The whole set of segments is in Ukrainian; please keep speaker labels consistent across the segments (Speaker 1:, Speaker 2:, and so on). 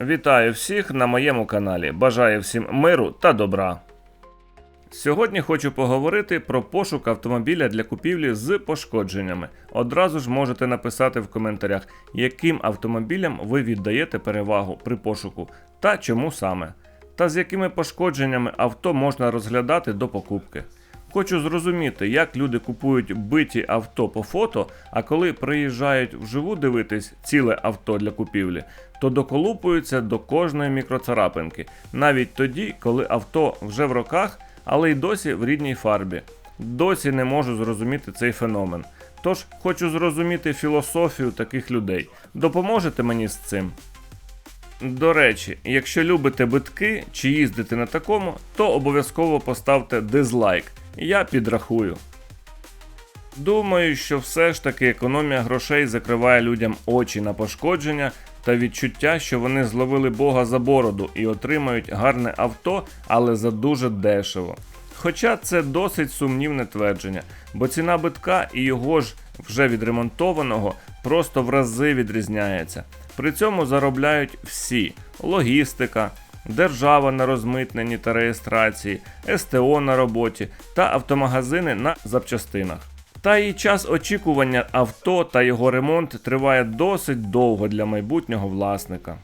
Speaker 1: Вітаю всіх на моєму каналі. Бажаю всім миру та добра. Сьогодні хочу поговорити про пошук автомобіля для купівлі з пошкодженнями. Одразу ж можете написати в коментарях, яким автомобілям ви віддаєте перевагу при пошуку та чому саме, та з якими пошкодженнями авто можна розглядати до покупки. Хочу зрозуміти, як люди купують биті авто по фото, а коли приїжджають вживу дивитись ціле авто для купівлі, то доколупуються до кожної мікроцарапинки, навіть тоді, коли авто вже в роках, але й досі в рідній фарбі. Досі не можу зрозуміти цей феномен. Тож хочу зрозуміти філософію таких людей. Допоможете мені з цим? До речі, якщо любите битки чи їздите на такому, то обов'язково поставте дизлайк. Я підрахую. Думаю, що все ж таки економія грошей закриває людям очі на пошкодження та відчуття, що вони зловили Бога за бороду і отримають гарне авто, але за дуже дешево. Хоча це досить сумнівне твердження, бо ціна битка і його ж вже відремонтованого просто в рази відрізняється. При цьому заробляють всі логістика, держава на розмитненні та реєстрації, СТО на роботі та автомагазини на запчастинах. Та і час очікування авто та його ремонт триває досить довго для майбутнього власника.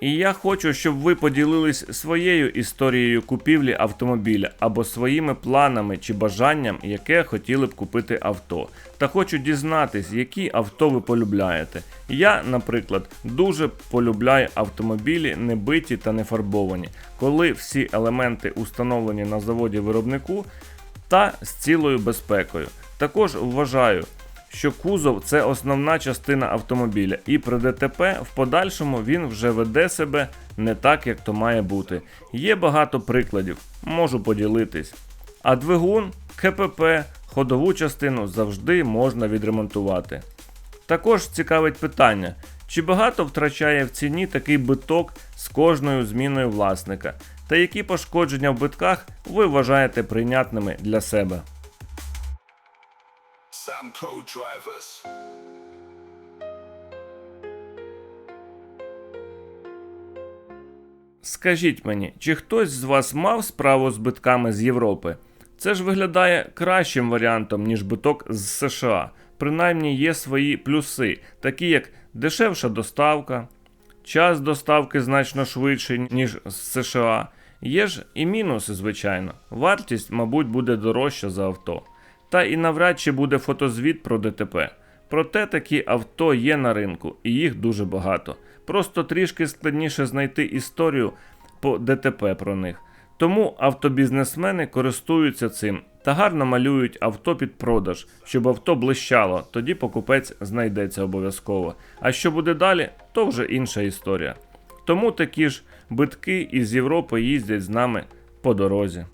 Speaker 1: І я хочу, щоб ви поділились своєю історією купівлі автомобіля або своїми планами чи бажанням, яке хотіли б купити авто. Та хочу дізнатись, які авто ви полюбляєте. Я, наприклад, дуже полюбляю автомобілі не биті та не фарбовані, коли всі елементи установлені на заводі виробнику та з цілою безпекою. Також вважаю, що кузов це основна частина автомобіля, і при ДТП в подальшому він вже веде себе не так, як то має бути. Є багато прикладів, можу поділитись. А двигун, КПП, ходову частину завжди можна відремонтувати. Також цікавить питання, чи багато втрачає в ціні такий биток з кожною зміною власника, та які пошкодження в битках ви вважаєте прийнятними для себе.
Speaker 2: Samco drivers.
Speaker 1: Скажіть мені, чи хтось з вас мав справу з битками з Європи? Це ж виглядає кращим варіантом, ніж биток з США. Принаймні є свої плюси, такі як дешевша доставка, час доставки значно швидший, ніж з США. Є ж і мінуси, звичайно. Вартість, мабуть, буде дорожча за авто. Та і навряд чи буде фотозвіт про ДТП. Проте такі авто є на ринку, і їх дуже багато. Просто трішки складніше знайти історію по ДТП про них. Тому автобізнесмени користуються цим та гарно малюють авто під продаж, щоб авто блищало, тоді покупець знайдеться обов'язково. А що буде далі, то вже інша історія. Тому такі ж битки із Європи їздять з нами по дорозі.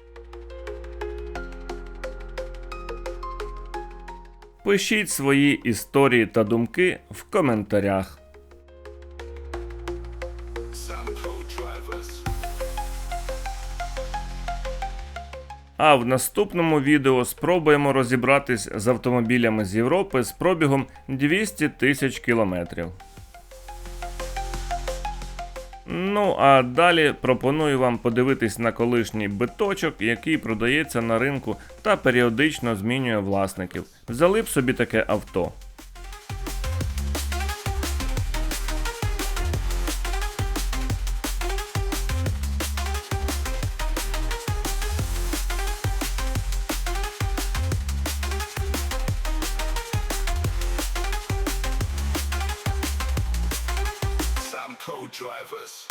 Speaker 1: Пишіть свої історії та думки в коментарях. А в наступному відео спробуємо розібратись з автомобілями з Європи з пробігом 200 тисяч кілометрів. Ну а далі пропоную вам подивитись на колишній биточок, який продається на ринку та періодично змінює власників. Взяли собі таке авто.
Speaker 2: co-drivers.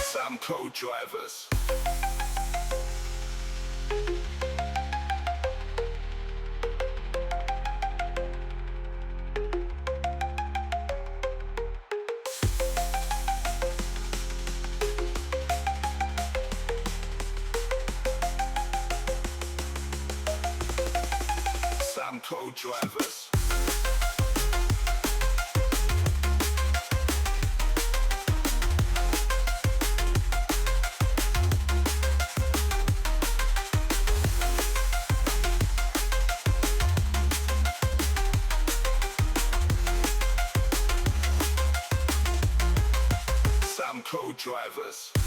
Speaker 2: Some co-drivers. Co-drivers. Some co-drivers.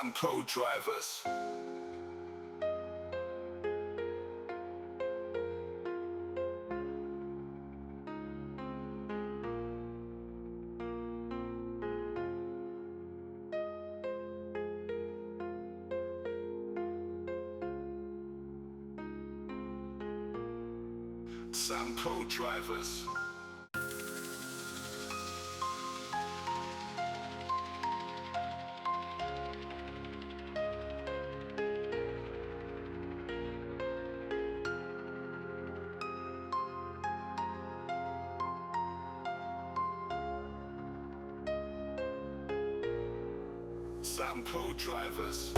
Speaker 2: Some co-drivers. Some co-drivers. Sampo drivers.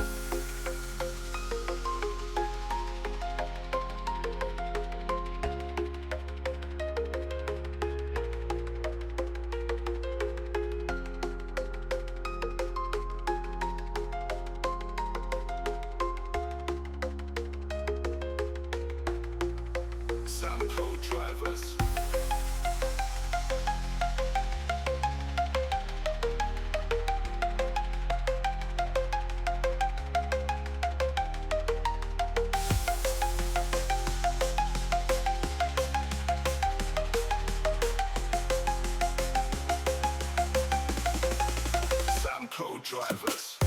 Speaker 2: drivers.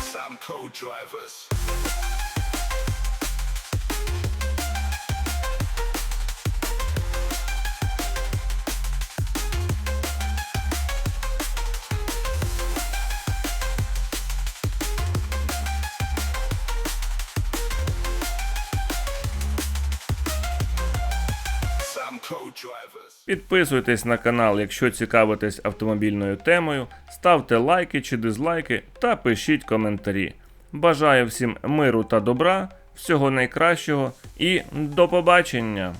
Speaker 2: Some co-drivers.
Speaker 1: Підписуйтесь на канал, якщо цікавитесь автомобільною темою, ставте лайки чи дизлайки та пишіть коментарі. Бажаю всім миру та добра, всього найкращого і до побачення!